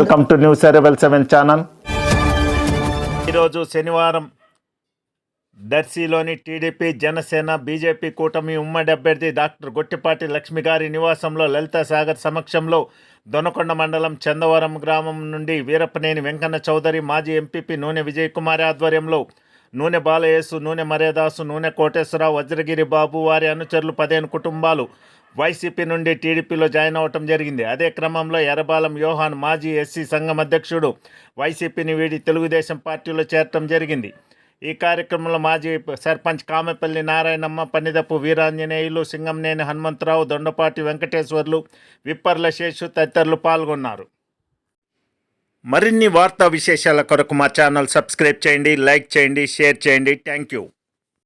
Welcome to news arrival seven channel ఈరోజు శనివారం దర్శిలోని TDP Janasena BJP కూటమి ఉమ్మడి అభ్యర్థి డాక్టర్ గొట్టిపాటి లక్ష్మి గారి నివాసంలో లలిత సాగర్ సమక్షంలో దొనకొండ మండలం చందవరం గ్రామం నుండి వీరప్పనేని వెంకన్న చౌదరి మాజీ ఎంపీపీ నూనె విజయ్ కుమార్ ఆధ్వర్యంలో నూనె బాలయేసు నూనె మర్యాదాసు నూనె కోటేశ్వరరావు వజ్రగిరి బాబు వారి అనుచరులు పదిహేను కుటుంబాలు వైసీపీ నుండి టీడీపీలో జాయిన్ అవటం జరిగింది. అదే క్రమంలో ఎర్రబాలం యోహాన్ మాజీ ఎస్సీ సంఘం అధ్యక్షుడు వైసీపీని వీడి తెలుగుదేశం పార్టీలో చేరటం జరిగింది. ఈ కార్యక్రమంలో మాజీ సర్పంచ్ కామెపల్లి నారాయణమ్మ పన్నిదప్పు వీరాంజనేయులు సింగంనేని హనుమంతరావు దొండపాటి వెంకటేశ్వర్లు విప్పర్ల శేషు తదితరులు పాల్గొన్నారు. మరిన్ని వార్తా విశేషాల కొరకు మా ఛానల్ సబ్స్క్రైబ్ చేయండి లైక్ చేయండి షేర్ చేయండి. Thank you.